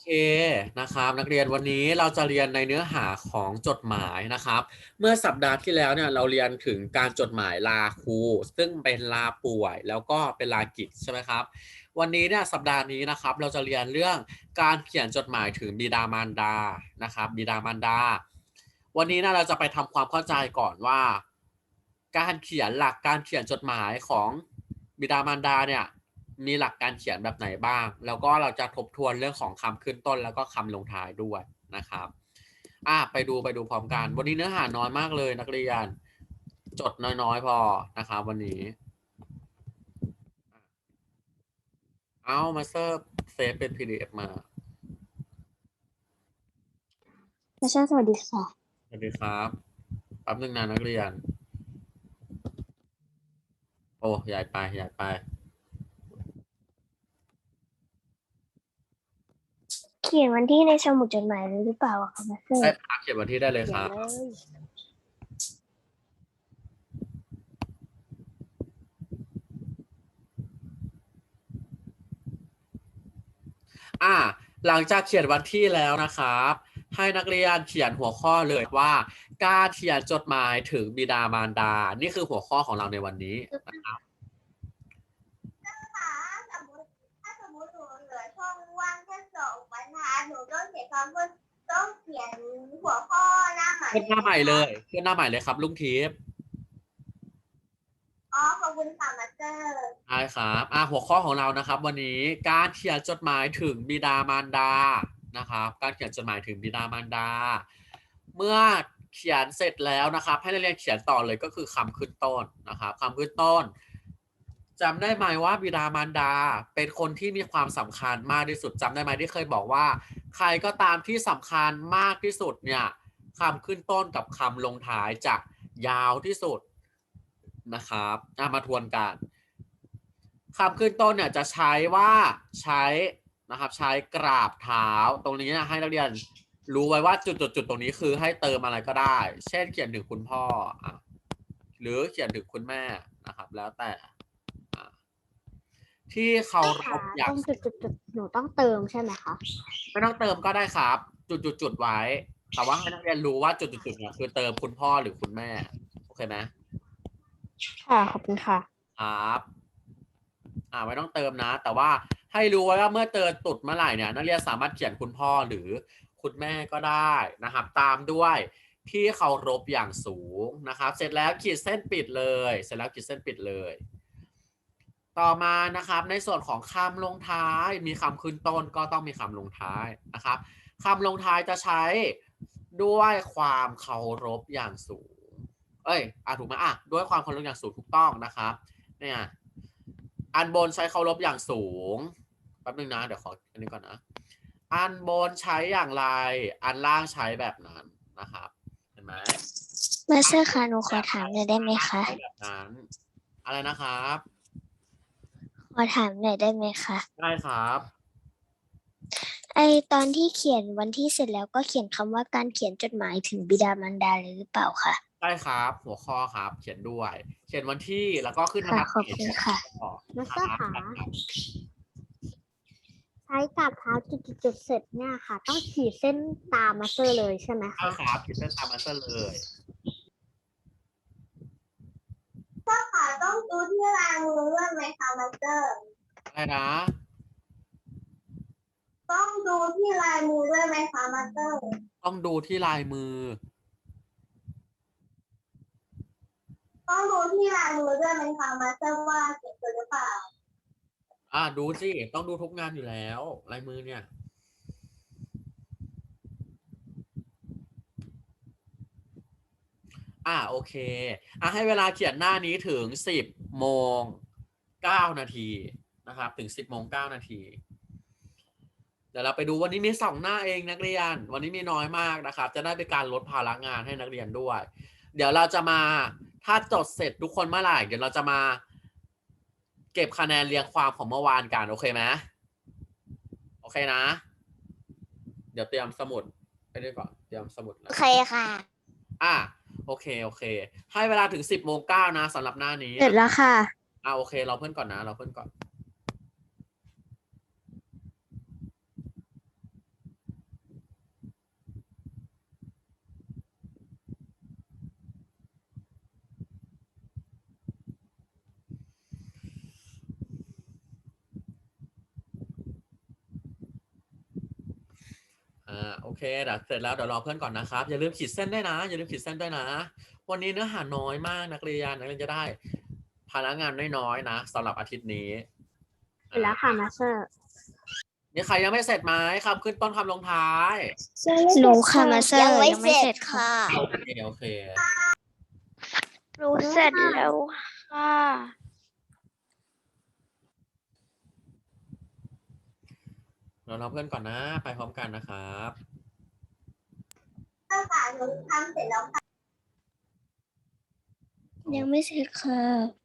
เคนะครับนักเรียนวันนี้เราจะเรียนในเนื้อหาของจดหมายนะครับ เมื่อสัปดาห์ที่แล้วเนี่ยเราเรียนถึงการจดหมายลาครูซึ่งเป็นลาป่วย แล้วก็เป็นลากิจใช่ไหมครับ วันนี้เนี่ยสัปดาห์นี้นะครับ เราจะเรียนเรื่องการเขียนจดหมายถึงบิดามารดานะครับบิดามารดา วันนี้นะเราจะไปทำความเข้าใจก่อนว่า การเขียนหลักการเขียนจดหมายของบิดามารดาเนี่ย มีหลักการเขียนแบบไหนบ้าง แล้วก็เราจะทบทวนเรื่องของคำขึ้นต้นแล้วก็คำลงท้ายด้วยนะครับอะไปดูไปดูพร้อมกัน วันนี้เนื้อหาน้อยมากเลยนักเรียน จดน้อยๆ พอนะครับวันนี้ เอามาเซอร์เซฟเป็น PDF มานาชาสวัสดีค่ะ สวัสดีครับแป๊บนึงนะนักเรียน โอ้ใหญ่ไปใหญ่ไป ขียนวันที่ในสมุดจดหมายเลยหรือเปล่าอะคะมาสเตอร์ได้ครับเขียนวันที่ได้เลยครับ อ่า หลังจากเขียนวันที่แล้วนะครับ ให้นักเรียนเขียนหัวข้อเลยว่าการเขียนจดหมายถึงบิดามารดา นี่คือหัวข้อของเราในวันนี้นะครับ ค่ะสมมติถ้าสมมติหนูเหลือช่องว่างแค่สองบรรทัดหนูต้องเขียน คำว่าต้องเขียนหัวข้อหน้าใหม่ขึ้นหน้าใหม่เลยขึ้นหน้าใหม่เลยครับ ลุงทิพย์อ๋อขอบคุณค่ะมาสเตอร์ใช่ครับอ่าหัวข้อของเรานะครับ วันนี้การเขียนจดหมายถึงบิดามารดานะครับ การเขียนจดหมายถึงบิดามารดา เมื่อเขียนเสร็จแล้วนะครับ ให้นักเรียนเขียนต่อเลยก็คือคำขึ้นต้นนะครับคำขึ้นต้น จำได้ไหมว่าบิดามารดาเป็นคนที่มีความสำคัญมากที่สุดจำได้ไหมที่เคยบอกว่า ใครก็ตามที่สำคัญมากที่สุดเนี่ยคำขึ้นต้นกับคำลงท้ายจะยาวที่สุดนะครับอะมาทวนกันคำขึ้นต้นเนี่ยจะใช้ว่าใช้นะครับใช้กราบเท้าตรงนี้ให้นักเรียนรู้ไว้ว่าจุดจุดตรงนี้คือให้เติมอะไรก็ได้ เช่นเขียนถึงคุณพ่อ หรือเขียนถึงคุณแม่นะครับแล้วแต่ ที่เขารพอยากต้องจุดจุดจุดหนูต้องเติมใช่ไหมคะไม่ต้องเติมก็ได้ครับ จุดจุดจุดไว้ แต่ว่าให้นักเรียนรู้ว่าจุดจุดจุดเนี่ยคือเติมคุณพ่อหรือคุณแม่ โอเคไหมค่ะขอบคุณค่ะครับ อ่าไม่ต้องเติมนะ แต่ว่าให้รู้ไว้ว่าเมื่อเติมตุดเมื่อไหร่เนี่ยนักเรียนสามารถเขียนคุณพ่อหรือคุณแม่ก็ได้นะครับ ตามด้วยที่เคารพอย่างสูงนะครับ เสร็จแล้วขีดเส้นปิดเลย เสร็จแล้วขีดเส้นปิดเลย ต่อมานะครับในส่วนของคำลงท้ายมีคำขึ้นต้นก็ต้องมีคำลงท้ายนะครับคำลงท้ายจะใช้ด้วยความเคารพอย่างสูง เอ้ยอะถูกไหมอะด้วยความเคารพอย่างสูงถูกต้องนะครับ เนี่ยอันบนใช้เคารพอย่างสูงแป๊บนึงนะเดี๋ยวขออันนี้ก่อนนะ อันบนใช้อย่างไร อันล่างใช้แบบนั้นนะครับเห็นไหมมาสเตอร์ค่ะหนูขอถามหน่อยได้ไหมคะใช้แบบนั้น อะไรนะครับ ขอถามหน่อยได้ไหมคะ ได้ครับ ไอตอนที่เขียนวันที่เสร็จแล้วก็เขียนคำว่าการเขียนจดหมายถึงบิดามารดาเลยหรือเปล่าคะ ได้ครับ หัวข้อครับ เขียนด้วย เขียนวันที่แล้วก็ขึ้นค่ะขอบคุณค่ะ มามาสเตอร์ค่ะใช้กับเท้าจุดจุดจุดเสร็จเนี่ยค่ะ ต้องขีดเส้นตามมาสเตอร์เลยใช่ไหมใช่คะครับขีดเส้นตามมาซะเลย ค่ะต้องดูที่ลายมือ ด้วยไหมคะมาสเตอร์อะไรนะต้องดูที่ลายมือด้วยไหมคะมาสเตอร์ต้องดูที่ลายมือ ต้องดูที่ลายมือด้วยไหมคะมาสเตอร์ว่าเขียนถูกหรือเปล่าอ่าดูสิต้องดูทุกงานอยู่แล้วลายมือเนี่ยอ่าโอเคอะให้เวลาเขียนหน้านี้ถึงสิบโมง เก้านาทีนะครับ ถึงสิบโมงเก้านาทีเดี๋ยวเราไปดูวันนี้มีสองหน้าเองนักเรียน วันนี้มีน้อยมากนะครับ จะได้เป็นการลดภาระงานให้นักเรียนด้วย เดี๋ยวเราจะมาถ้าจดเสร็จทุกคนเมื่อไหร่เดี๋ยวเราจะมา เก็บคะแนนเรียงความของเมื่อวานกันโอเคไหมโอเคนะ เดี๋ยวเตรียมสมุดไปด้วยก่อนเตรียมสมุดแล้วโอเคค่ะ อะโอเคโอเค ให้เวลาถึงสิบโมงเก้านะสำหรับหน้านี้เสร็จแล้วค่ะ อ่าโอเค เราเพื่อนก่อนนะ เราเพื่อนก่อน อ่าโอเคเดี๋ยวเสร็จแล้วเดี๋ยวรอเพื่อนก่อนนะครับ อย่าลืมขีดเส้นได้วยนะ อย่าลืมขีดเส้นด้วยนะ วันนี้เนื้อหาน้อยมากนักเรียนนักเรียนจะได้ พนักงานน้อยๆนะสำหรับอาทิตย์นี้เสร็จแล้วค่ะมาสเตอร์นี่ใครยังไม่เสร็จไหมคำขึ้นต้นคำลงท้ายหนูค่ะมาเซอร์ยังไม่ยังไม่เสเสร็ร็จจค่ะค่ะโอเคโอเครู้เสร็จแล้วค่ะเรารอเพื่อนก่อนนะ ไปพร้อมกันนะครับถ้าค่ะหนูทำเสร็จแล้วค่ะยังไม่เสร็จค่ะ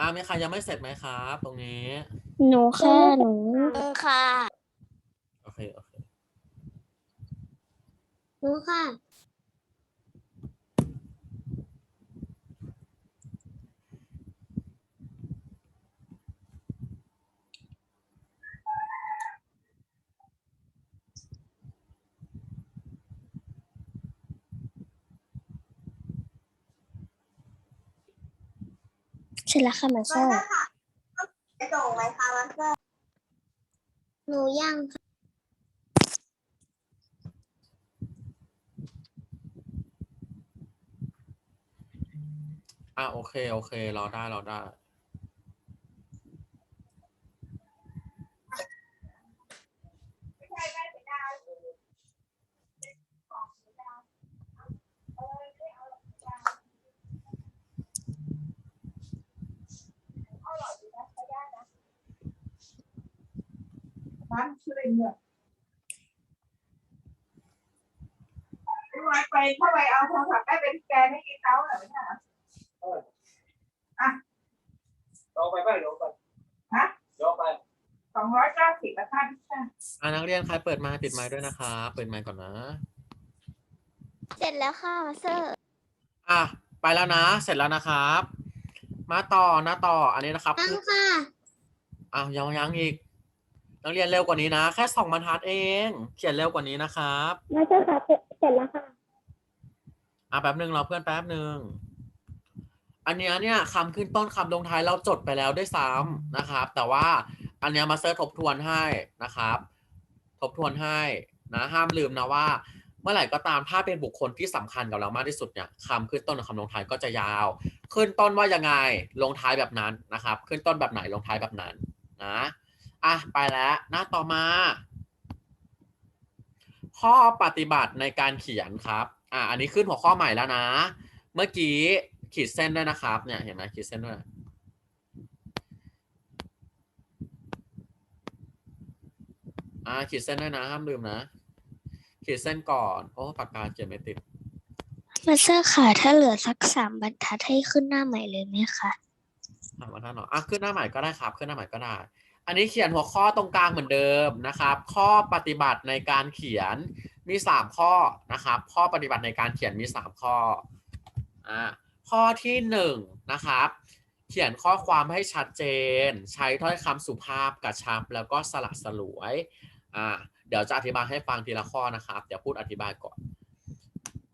อ่ามีใครยังไม่เสร็จไหมครับ ตรงนี้ หนูค่ะหนูค่ะ โอเค โอเค หนูค่ะ ร็จแล้วค่ะมาเซมาอสร์เตอร์ค่ะจะส่งไหมคะมาสเตอร์หนูยังค่ะอ่าโอเค โอเครอได้รอได้ บ้านชื่ออะไรเนี่ยพี่วายไปเข้าไปเอาโทรศัพท์ได้เป็นแกนให้กินเขาเหรอเนี่ย ลงไปไปลงไป ฮะ ลงไป สองร้อยเก้าสิบราคาที่ใช่ อ่า นักเรียนใครเปิดไมค์ปิดไมค์ด้วยนะครับเปิดไมค์ก่อนนะ เสร็จแล้วค่ะมาเซอร์อะไปแล้วนะ เสร็จแล้วนะครับ มาต่อนะต่ออันนี้นะครับยังคือค่ะอะยังยังอีกนักเรียนเร็วกว่านี้นะ แค่สองบรรทัดเอง เขียนเร็วกว่านี้นะครับมาเซอร์ค่ะเสร็จแล้วค่ะอะแป๊บหนึ่งรอเพื่อนแป๊บหนึ่งอันเนี้ยเนี่ยคำขึ้นต้นคำลงท้ายเราจดไปแล้วด้วยซ้ำนะครับ แต่ว่าอันเนี้ยมาเซอร์ทบทวนให้นะครับ ทบทวนให้นะห้ามลืมนะว่า เมื่อไหร่ก็ตามถ้าเป็นบุคคลที่สำคัญกับเรามากที่สุดเนี่ยคำขึ้นต้นกับคำลงท้ายก็จะยาว ขึ้นต้นว่ายังไงลงท้ายแบบนั้นนะครับ ขึ้นต้นแบบไหนลงท้ายแบบนั้นนะอะไปแล้วหน้าต่อมา ข้อปฏิบัติในการเขียนครับอะอันนี้ขึ้นหัวข้อใหม่แล้วนะ เมื่อกี้ขีดเส้นด้วยนะครับเนี่ยเห็นไหมขีดเส้นด้วย อ่าขีดเส้นด้วยนะห้ามลืมนะ ขีดเส้นก่อน โอ้ปากกาเขียนไม่ติดมาเซอร์ค่ะ ถ้าเหลือสักสามบรรทัดให้ขึ้นหน้าใหม่เลยไหมคะถามว่าท่านหรออะขึ้นหน้าใหม่ก็ได้ครับ ขึ้นหน้าใหม่ก็ได้ อันนี้เขียนหัวข้อตรงกลางเหมือนเดิมนะครับ ข้อปฏิบัติในการเขียนมีสามข้อนะครับ ข้อปฏิบัติในการเขียนมีสามข้ออ่าข้อที่หนึ่งนะครับ เขียนข้อความให้ชัดเจน ใช้ถ้อยคำสุภาพกระชับแล้วก็สละสลวย อ่าเดี๋ยวจะอธิบายให้ฟังทีละข้อนะครับ เดี๋ยวพูดอธิบายก่อน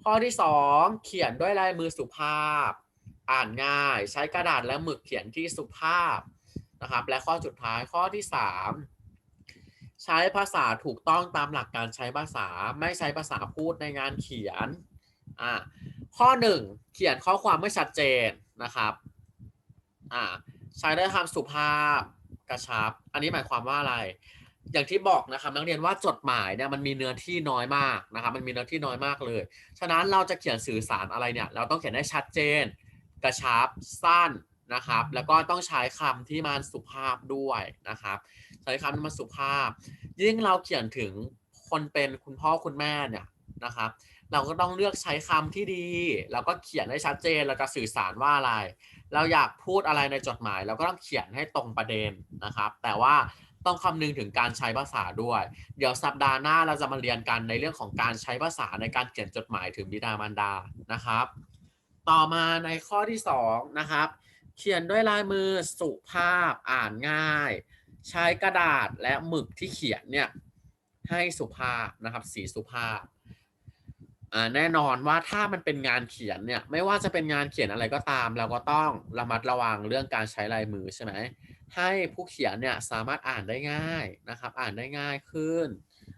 ข้อที่สองเขียนด้วยลายมือสุภาพ อ่านง่าย ใช้กระดาษและหมึกเขียนที่สุภาพนะครับ และข้อสุดท้ายข้อที่สามใช้ภาษาถูกต้องตามหลักการใช้ภาษาไม่ใช้ภาษาพูดในงานเขียนอ่าข้อหนึ่งเขียนข้อความไม่ชัดเจนนะครับอ่าใช้ได้คำสุภาพกระชับ อันนี้หมายความว่าอะไร อย่างที่บอกนะครับนักเรียนว่าจดหมายเนี่ยมันมีเนื้อที่น้อยมากนะครับมันมีเนื้อที่น้อยมากเลย ฉะนั้นเราจะเขียนสื่อสารอะไรเนี่ยเราต้องเขียนได้ชัดเจน กระชับสั้นนะครับ แล้วก็ต้องใช้คำที่มันสุภาพด้วยนะครับ ใช้คำที่มันสุภาพ ยิ่งเราเขียนถึงคนเป็นคุณพ่อคุณแม่เนี่ยนะครับ เราก็ต้องเลือกใช้คำที่ดีแล้วก็เขียนให้ชัดเจนเราจะสื่อสารว่าอะไร เราอยากพูดอะไรในจดหมาย เราก็ต้องเขียนให้ตรงประเด็นนะครับ แต่ว่า ต้องคำนึงถึงการใช้ภาษาด้วย เดี๋ยวสัปดาห์หน้าเราจะมาเรียนกันในเรื่องของการใช้ภาษาในการเขียนจดหมายถึงบิดามารดานะครับ ต่อมาในข้อที่สองนะครับเขียนด้วยลายมือสุภาพอ่านง่าย ใช้กระดาษและหมึกที่เขียนเนี่ยให้สุภาพนะครับสีสุภาพ อ่าแน่นอนว่าถ้ามันเป็นงานเขียนเนี่ยไม่ว่าจะเป็นงานเขียนอะไรก็ตาม เราก็ต้องระมัดระวังเรื่องการใช้ลายมือใช่ไหมให้ผู้เขียนเนี่ยสามารถอ่านได้ง่ายนะครับ อ่านได้ง่ายขึ้น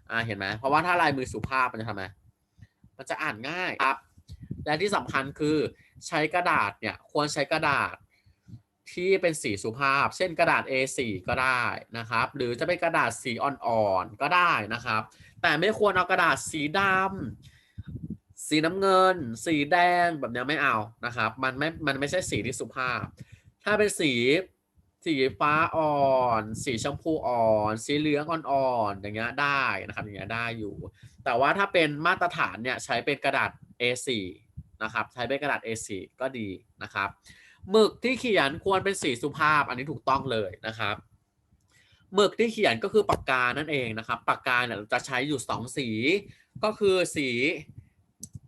อ่าเห็นไหมเพราะว่าถ้าลายมือสุภาพมันจะทำไมมันจะอ่านง่ายครับและที่สำคัญคือใช้กระดาษเนี่ยควรใช้กระดาษที่เป็นสีสุภาพ เช่นกระดาษ A4 ก็ได้นะครับ หรือจะเป็นกระดาษสีอ่อนๆก็ได้นะครับ แต่ไม่ควรเอากระดาษสีดำ สีน้ำเงิน สีแดงแบบเนี้ยไม่เอานะครับ มันไม่ มันไม่ใช่สีที่สุภาพ ถ้าเป็นสี สีฟ้าอ่อน สีชมพูอ่อน สีเหลืองอ่อนๆอย่างเงี้ยได้นะครับ อย่างเงี้ยได้อยู่ แต่ว่าถ้าเป็นมาตรฐานเนี่ยใช้เป็นกระดาษ A4 นะครับ ใช้เป็นกระดาษ A4 ก็ดีนะครับหมึกที่เขียนควรเป็นสีสุภาพ อันนี้ถูกต้องเลยนะครับหมึกที่เขียนก็คือปากกานั่นเองนะครับ ปากกาเนี่ยเราจะใช้อยู่สองสี ก็คือสี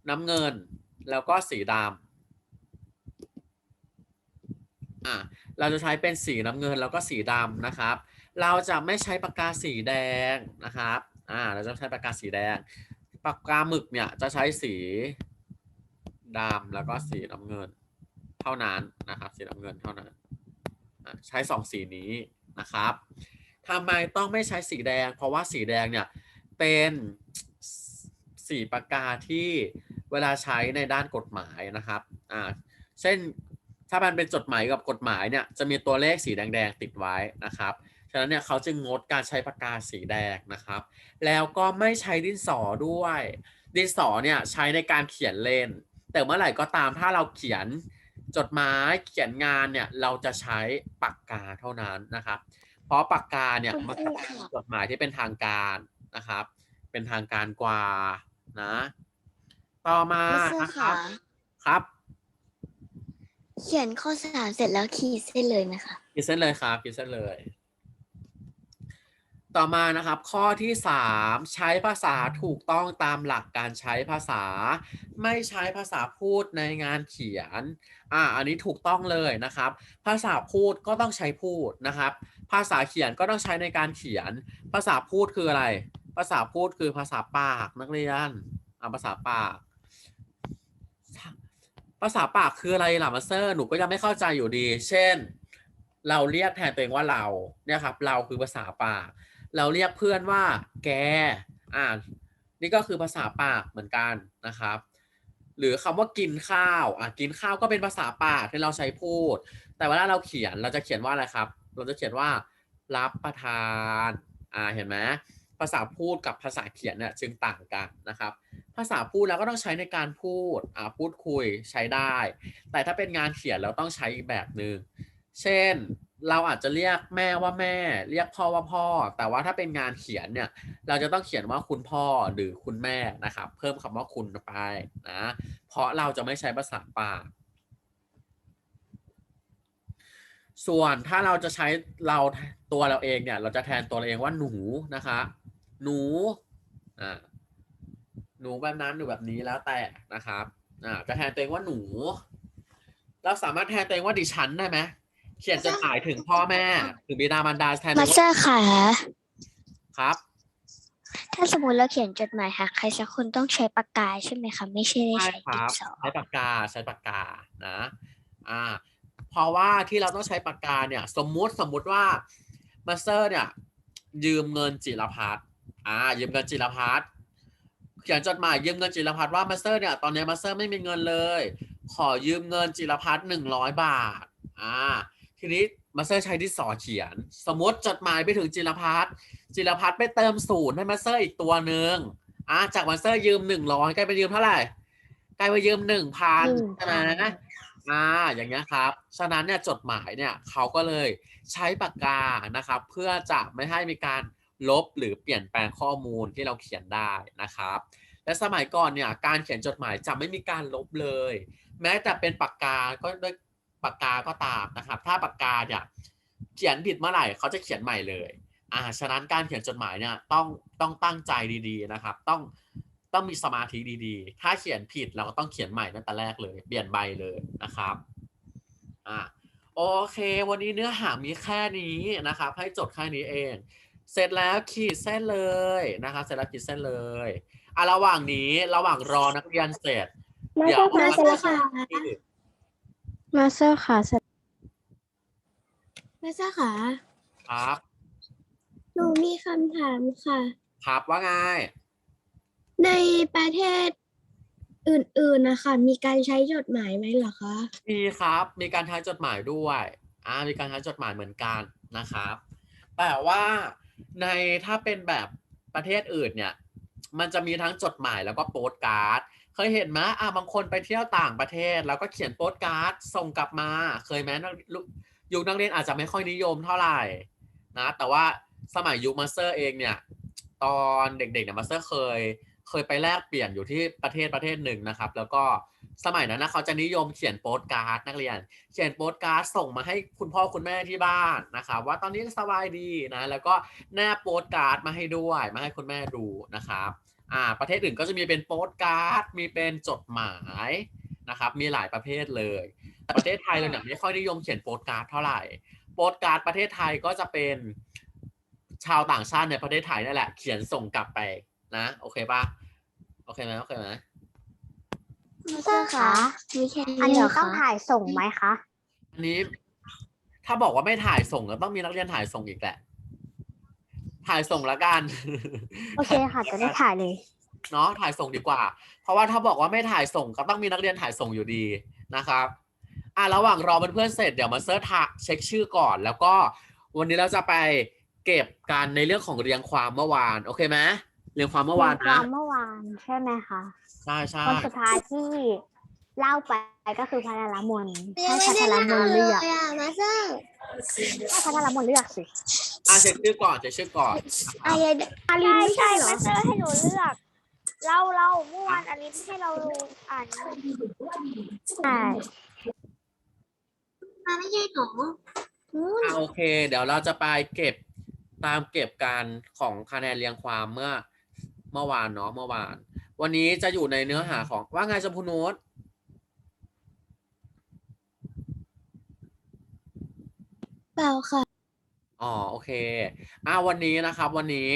น้ำเงิน แล้วก็สีดำอะเราจะใช้เป็นสีน้ำเงินแล้วก็สีดำนะครับ เราจะไม่ใช้ปากกาสีแดงนะครับอ่าเราจะใช้ปากกาสีแดง ปากกาหมึกเนี่ยจะใช้สีดำแล้วก็สีน้ำเงิน เท่านั้นนะครับ สีน้ำเงินเท่านั้นอะใช้สองสีนี้นะครับทำไมต้องไม่ใช้สีแดง เพราะว่าสีแดงเนี่ยเป็น สีปากกาที่เวลาใช้ในด้านกฎหมายนะครับอ่าเช่นถ้ามันเป็นจดหมายกับกฎหมายเนี่ยจะมีตัวเลขสีแดงๆติดไว้นะครับฉะนั้นเนี่ยเขาจึงงดการใช้ปากกาสีแดงนะครับ แล้วก็ไม่ใช้ดินสอด้วย ดินสอเนี่ยใช้ในการเขียนเล่น แต่เมื่อไหร่ก็ตามถ้าเราเขียนจดหมายเขียนงานเนี่ยเราจะใช้ปากกาเท่านั้นนะครับ เพราะปากกาเนี่ยคุณมันครูเป็นค่ะจดหมายที่เป็นทางการนะครับ เป็นทางการกว่า นะ ต่อมามิสเตอนะร์ครัค่ะบครับ เขียนข้อสามเสร็จแล้วขีดเส้นเลยไหมคะขีดเส้นเลยครับขีดเส้นเลย ต่อมานะครับ ข้อที่สามใช้ภาษาถูกต้องตามหลักการใช้ภาษา ไม่ใช้ภาษาพูดในงานเขียน อ่า อันนี้ถูกต้องเลยนะครับ ภาษาพูดก็ต้องใช้พูดนะครับ ภาษาเขียนก็ต้องใช้ในการเขียน ภาษาพูดคืออะไรภาษาพูดคือภาษาปากนักเรียนอ่าภาษาปาก ภาษาปากคืออะไรล่ะมาสเตอร์หนูก็ยังไม่เข้าใจอยู่ดี เช่น เราเรียกแทนตัวเองว่าเราเนี่ยครับ เราคือภาษาปาก เราเรียกเพื่อนว่า แก อ่านี่ก็คือภาษาปากเหมือนกันนะครับ หรือคำว่ากินข้าวอะกินข้าวก็เป็นภาษาปากที่เราใช้พูด แต่เวลาเราเขียนเราจะเขียนว่าอะไรครับ เราจะเขียนว่ารับประทาน อ่าเห็นไหม ภาษาพูดกับภาษาเขียนเนี่ยจึงต่างกันนะครับ ภาษาพูดเราก็ต้องใช้ในการพูดอ่าพูดคุยใช้ได้ แต่ถ้าเป็นงานเขียนเราต้องใช้อีกแบบหนึ่งเช่นเราอาจจะเรียกแม่ว่าแม่ เรียกพ่อว่าพ่อ แต่ว่าถ้าเป็นงานเขียนเนี่ย เราจะต้องเขียนว่าคุณพ่อหรือคุณแม่นะครับ เพิ่มคำว่าคุณไปนะ เพราะเราจะไม่ใช้ภาษาปากส่วนถ้าเราจะใช้เราตัวเราเองเนี่ย เราจะแทนตัวเราเองว่าหนูนะคะ หนูอ่าหนูแบบนั้นหนูแบบนี้แล้วแต่นะครับอ่าจะแทนตัวเองว่าหนู เราสามารถแทนตัวเองว่าดิฉันได้ไหมเขียนจดหมายถึงพ่อแม่ถึงบิดามารดาแทนตัวมาเองสเตอว่าร์ค่ะครับ ถ้าสมมติเราเขียนจดหมายหาใครสักคนต้องใช้ปากกาใช่ไหมคะไม่ใช่ได้ใช่ใช้คดิรันบสอใช้ปากกาใช้ปากกานะอ่าเพราะว่าที่เราต้องใช้ปากกาเนี่ย สมมุติสมมุติว่ามาสเตอร์เนี่ย ยืมเงินจิรพัฒน์ อ่ายืมเงินจิรพัฒน์เขียนจดหมายยืมเงินจิรพัฒน์ว่ามาสเตอร์เนี่ยตอนนี้มาสเตอร์ไม่มีเงินเลย ขอยืมเงินจิรพัฒน์หนึ่งร้อยบาทอ่าทีนี้มาสเตอร์ใช้ที่สอเขียน สมมติจดหมายไปถึงจิรพัฒน์จิรพัฒน์ไปเติมศูนย์ให้มาสเตอร์อีกตัวหนึ่งอ่าจากมาสเตอร์ยืมหนึ่งร้อยกลายเป็นยืมเท่าไหร่กลายไปยืมหนึ่งพันใช่ไหมอ่าอย่างเงี้ยครับ ฉะนั้นเนี่ยจดหมายเนี่ยเขาก็เลยใช้ปากกานะครับ เพื่อจะไม่ให้มีการ ลบหรือเปลี่ยนแปลงข้อมูลที่เราเขียนได้นะครับ และสมัยก่อนเนี่ยการเขียนจดหมายจะไม่มีการลบเลย แม้แต่เป็นปากกาก็ด้วยปากกาก็ตามนะครับ ถ้าปากกาเนี่ยเขียนผิดเมื่อไหร่เขาจะเขียนใหม่เลยอ่าฉะนั้นการเขียนจดหมายเนี่ยต้องต้องตั้งใจดีๆนะครับ ต้องต้องมีสมาธิดีๆ ถ้าเขียนผิดเราก็ต้องเขียนใหม่ตั้งแต่แรกเลย เปลี่ยนใบเลยนะครับอ่าโอเค วันนี้เนื้อหามีแค่นี้นะครับ ให้จดแค่นี้เอง เสร็จแล้วขีดเส้นเลยนะครับเสร็จแล้วขีดเส้นเลยอะระหว่างนี้ระหว่างรอนักเรียนเสร็จ มาเดี๋ยวเสร็จแล้วค่ะมาสเตอร์ค่ะเสร็จมาเซอร์ค่ะ ครับ หนูมีคำถามค่ะ ครับว่าไงในประเทศอื่นๆนะคะ มีการใช้จดหมายไหมเหรอคะ มีครับ มีการใช้จดหมายด้วยอ่ามีการใช้จดหมายเหมือนกันนะครับ แต่ว่า ในถ้าเป็นแบบประเทศอื่นเนี่ย มันจะมีทั้งจดหมายแล้วก็โปสการ์ด เคยเห็นไหมอ่าบางคนไปเที่ยวต่างประเทศ แล้วก็เขียนโปสการ์ดส่งกลับมา เคยไหมนักยุคนักเรียนอาจจะไม่ค่อยนิยมเท่าไหร่นะแต่ว่าสมัยยุคมาสเตอร์เองเนี่ย ตอนเด็กๆเนี่ยมาสเตอร์เคย เคยไปแลกเปลี่ยนอยู่ที่ประเทศประเทศหนึ่งนะครับ แล้วก็ สมัยนั้นนะเขาจะนิยมเขียนโปสการ์ดนักเรียน เขียนโปสการ์ดส่งมาให้คุณพ่อคุณแม่ที่บ้านนะครับว่าตอนนี้สบายดีนะแล้วก็แนบโปสการ์ดมาให้ด้วยมาให้คุณแม่ดูนะครับอ่าประเทศอื่นก็จะมีเป็นโปสการ์ดมีเป็นจดหมายนะครับมีหลายประเภทเลย แต่ประเทศไทยเราเนี่ยไม่ค่อยนิยมเขียนโปสการ์ดเท่าไหร่โปสการ์ดประเทศไทยก็จะเป็นชาวต่างชาติในประเทศไทยนั่นแหละเขียนส่งกลับไปนะโอเคปะโอเคไหมโอเคไหม มาเซอร์ค่ะมีแค่อันนี้เหรนี้อต้องคะถ่ายส่งไหมคะอันนี้ ถ้าบอกว่าไม่ถ่ายส่งก็ต้องมีนักเรียนถ่ายส่งอีกแหละ ถ่ายส่งละกัน โอเคค่ะจะได้ถ่ายเลยเนาะถ่ายส่งดีกว่า เพราะว่าถ้าบอกว่าไม่ถ่ายส่งก็ต้องมีนักเรียนถ่ายส่งอยู่ดีนะครับอะระหว่างรอเพื่อนๆเสร็จเดี๋ยวมาเซิร์ชหาเช็คชื่อก่อน แล้วก็วันนี้เราจะไปเก็บกันในเรื่องของเรียงความเมื่อวาน โอเคไหมเรียงความเมื่อวานควานะมเมื่อวานใช่ไหมคะ ใช่ใช่คนสุดท้ายที่เล่าไปก็คือพัทรมนให้พัทรมนเลือกมาเซอร์ให้พัทรมนเลือกสิอะเช็คชื่อก่อนเช็คชื่อก่อนอายาอารินใช่ไม่ใช่ใช่เหรอมาสเตอร์ให้หนูเลือกเราเราเมื่อวานอันนี้ให้เราอ่านใช่มาไม่ใช่หนูอะโอเค เดี๋ยวเราจะไปเก็บตามเก็บการของคะแนนเรียงความเมื่อเมื่อวานเนาะเมื่อวาน วันนี้จะอยู่ในเนื้อหาของว่าไงชมพูนุชเปล่าค่ะอ๋อโอเคอ่าวันนี้นะครับ วันนี้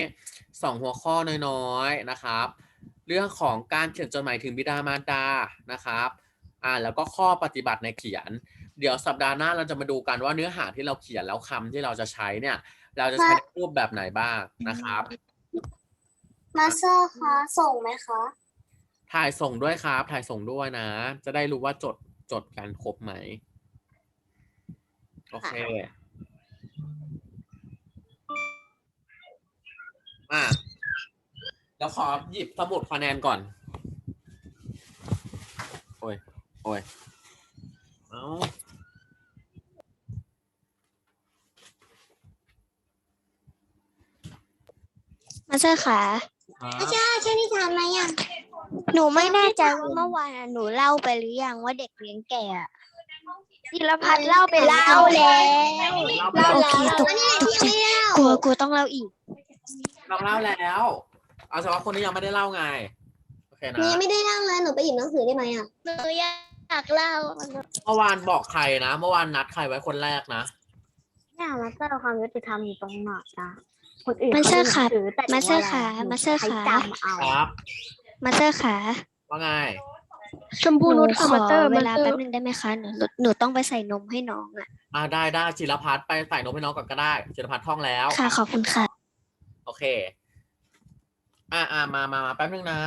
สองหัวข้อน้อยๆนะครับ เรื่องของการเขียนจดหมายถึงบิดามารดานะครับอ่าแล้วก็ข้อปฏิบัติในเขียน เดี๋ยวสัปดาห์หน้าเราจะมาดูกันว่าเนื้อหาที่เราเขียนแล้วคำที่เราจะใช้เนี่ย เราจะใช้ในรูปแบบไหนบ้างนะครับ มาเซอร์คะส่งไหมคะถ่ายส่งด้วยครับ ถ่ายส่งด้วยนะ จะได้รู้ว่าจดจดกันครบไหม โอเค อะเดี๋ยวขอหยิบสมุดคะแนนก่อน โอ้ย โอ้ย เอามาเซอร์ค่ะ ครับใช่ใช่นิทานไหมอะหนูไม่แน่ใจว่าเมื่อวานอะหนูเล่าไปหรือยังว่าเด็กเลี้ยงแก่อะจิรพัฒน์เล่าไปเล่าแล้วเล่าโอเคตกตกใจกลัวกลัวต้องเล่าอีกเราเล่าแล้ว เอาเฉพาะคนที่ยังไม่ได้เล่าไง โอเคนะ นี่ไม่ได้เล่าเลยหนูไปหยิบหนังสือได้ไหมอะหนูอยากเล่าเมื่อวานบอกใครนะ เมื่อวานนัดใครไว้คนแรกนะเนี่ยมาสเตอร์ความยุติธรรมอยู่ตรงไหนนะ คนอื่นมาสเตอร์ค่ะขดูหนังสือแต่หนูมาสเตอร์ว่าค่ะหนูมาสเตอร์ใช้ค่ะจำเอาครับมาเซอร์ค่ะว่าไงชมพูนุชขอเวลาแป๊บนึงได้ไหมคะหนูหนูต้องไปใส่นมให้น้องอะอ่าได้ได้จิรพัฒน์ไปใส่นมให้น้องก่อนก็ได้จิรพัฒน์ท่องแล้ว ค่ะขอบคุณค่ะ โอเค อ่าอ่ามามามาแป๊บนึงนะ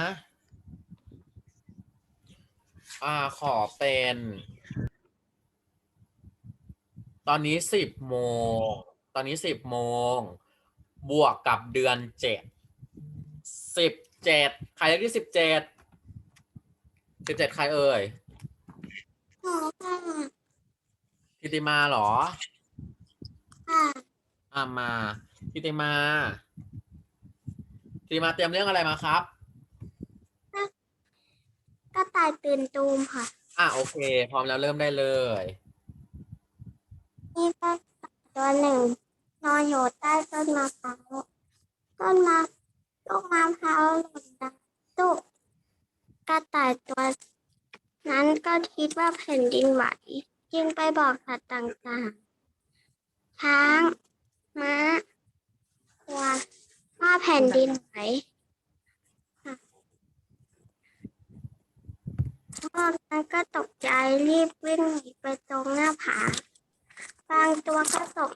อ่า ขอเป็น ตอนนี้สิบโมง ตอนนี้สิบโมง บวกกับเดือนเจ็ดสิบเจ็ดใครเลขที่สิบเจ็ดสิบเจ็ดใครเอ่ยทิติมาเหรออ่ามาทิติมาทิติมาเตรียมเรื่องอะไรมาครับก็ตายตื่นตูมค่ะ อะโอเค พร้อมแล้วเริ่มได้เลย นี่ก็ตัวหนึ่ง นอนอยู่ใต้ต้นมะพร้าวต้นมะลูกมะพร้าวหล่นดังตุกกระต่ายตัวนั้นก็คิดว่าแผ่นดินไหวจึงไปบอกสัตว์ต่างๆ ช้าง ม้าคววว่าแผ่นดินไหวค่ะพวกนั้นก็ตกใจรีบวิ่งหนีไปตรงหน้าผา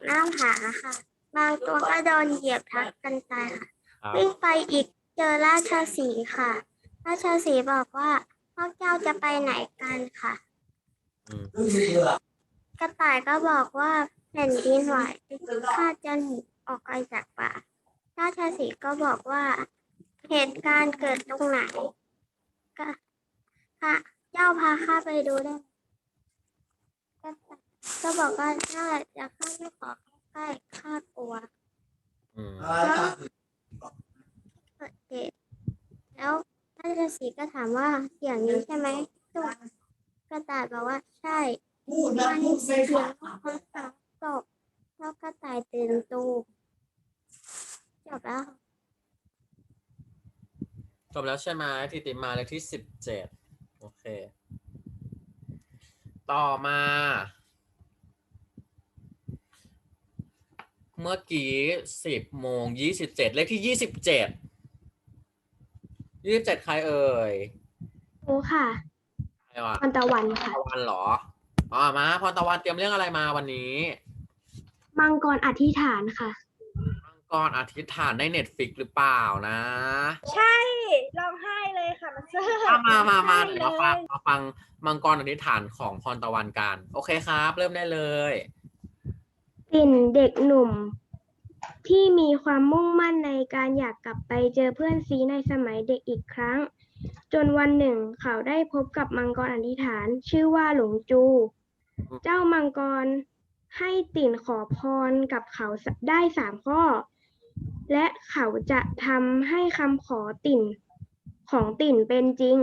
หน้าผาค่ะ บางตัวก็โดนเหยียบทับกันตายค่ะ ครับวิ่งไปอีกเจอราชสีห์ค่ะ ราชสีห์บอกว่าพวกเจ้าจะไปไหนกันค่ะ อืมกระต่ายก็บอกว่าแผ่นดินไหวข้าจะหนีออกไปจากป่า ราชสีห์ก็บอกว่าเหตุการณ์เกิดตรงไหนก็ค่ะเจ้าพาข้าไปดูได้ไหมกระต่าย ก็บอกว่าถ้าจะข้าไม่ขอเข้าใกล้ข้ากลัวอืมเกิดเหตุแล้วท่านฤาษีก็ถามว่าเสียงนี้ใช่ไหมตุ๊กกระต่ายบอกว่าใช่มันเสียงของสาวตกแล้วกระต่ายตื่นตูมจบแล้วค่ะจบแล้วใช่ไหมทิติมาเลขที่สิบเจ็ดโอเค ต่อมา เมื่อกี้สิบโมงยี่สิบเจ็ดเลขที่ยี่สิบเจ็ดยี่สิบเจ็ดใครเอ่ยโอ้ค่ะใครวะพันตะวันพค่ะรตะวันเหรออ๋อมาพรตะวันเตรียมเรื่องอะไรมาวันนี้ มังกรอธิษฐานค่ะ มังกรอธิษฐานในเน็ตฟิกหรือเปล่านะใช่ร้องไห้เลยค่ะมาเซอร์อะมามามาร้องเดี๋ยวไห้มาฟังเลยมาฟังมังกรอธิษฐานของพรตะวันกัน โอเคครับ เริ่มได้เลย ปิ่นเด็กหนุ่ม ที่มีความมุ่งมั่นในการอยากกลับไปเจอเพื่อนซีในสมัยเด็กอีกครั้ง จนวันหนึ่งเขาได้พบกับมังกรอธิษฐาน ชื่อว่าหลงจู เจ้ามังกรให้ติ่นขอพรกับเขาได้สามข้อ และเขาจะทำให้คำขอติ่นของติ่นเป็นจริง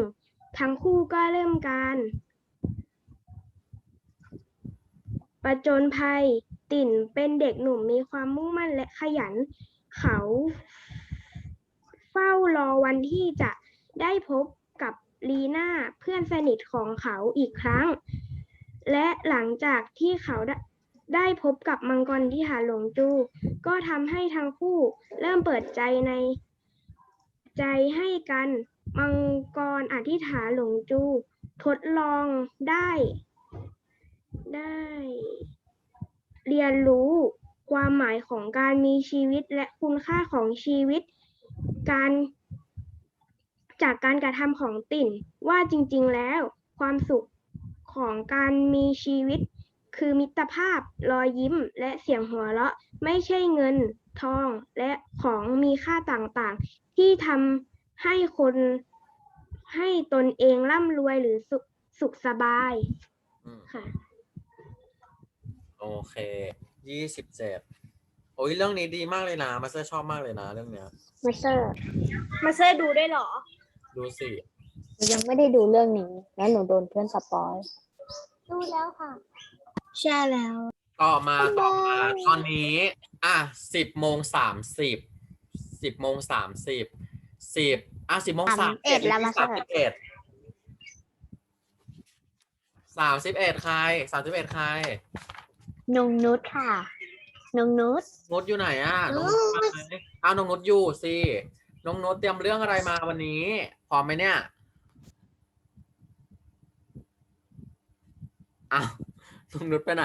ทั้งคู่ก็เริ่มการประจนภัย ติ่นเป็นเด็กหนุ่มมีความมุ่งมั่นและขยัน เขาเฝ้ารอวันที่จะได้พบกับลีน่าเพื่อนสนิทของเขาอีกครั้ง และหลังจากที่เขาได้ได้พบกับมังกรที่หาหลงจู ก็ทำให้ทั้งคู่เริ่มเปิดใจในใจให้กัน มังกรอธิษฐานหลงจู ทดลองได้ ได้ เรียนรู้ความหมายของการมีชีวิตและคุณค่าของชีวิต การจากการกระทำของติ่นว่าจริง ๆ แล้ว ความสุขของการมีชีวิต คือมิตรภาพรอยยิ้มและเสียงหัวเราะไม่ใช่เงินทองและของมีค่าต่างๆ ที่ทำให้คนให้ตนเองร่ำรวยหรือสุขสุขสบายค่ะ โอเค ยี่สิบเจ็ดโอ้ยเรื่องนี้ดีมากเลยนะ มาสเตอร์ชอบมากเลยนะ เรื่องเนี้ย มาเซอร์มาเซอร์ดูได้เหรอ ดูสิ หนูยังไม่ได้ดูเรื่องนี้แล้วหนูโดนเพื่อนสปอยดูแล้วค่ะ ใช่แล้ว ต่อมาต่อมาตอนนี้ อะสิบโมงสามสิบสิบโมงสามสิบสิบอะสิบโมงสาม31แล้วมาเสิสาร์มฟสิบเอ็ดสามสิบเอ็ดใครสามสิบเอ็ดใคร นงนุชค่ะนงนุช นุชอยู่ไหนอะน้องนุชมาไหมอ้าวน้องนุชอยู่สิน้องนุชเตรียมเรื่องอะไรมาวันนี้พร้อมไหมเนี่ยอ้าวน้องนุชไปไหน